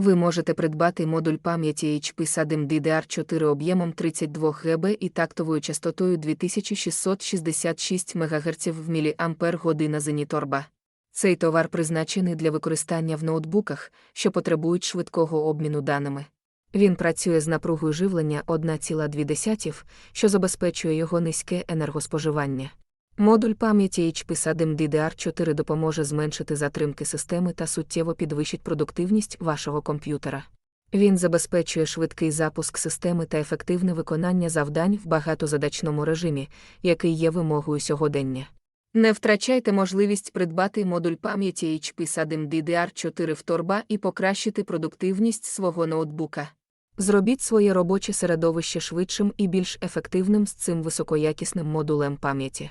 Ви можете придбати модуль пам'яті HP SADIM DDR4 об'ємом 32 ГБ і тактовою частотою 2666 МГц в мАч зеніторба. Цей товар призначений для використання в ноутбуках, що потребують швидкого обміну даними. Він працює з напругою живлення 1,2, що забезпечує його низьке енергоспоживання. Модуль пам'яті HP SADIM DDR4 допоможе зменшити затримки системи та суттєво підвищить продуктивність вашого комп'ютера. Він забезпечує швидкий запуск системи та ефективне виконання завдань в багатозадачному режимі, який є вимогою сьогодення. Не втрачайте можливість придбати модуль пам'яті HP SADIM DDR4 в торба і покращити продуктивність свого ноутбука. Зробіть своє робоче середовище швидшим і більш ефективним з цим високоякісним модулем пам'яті.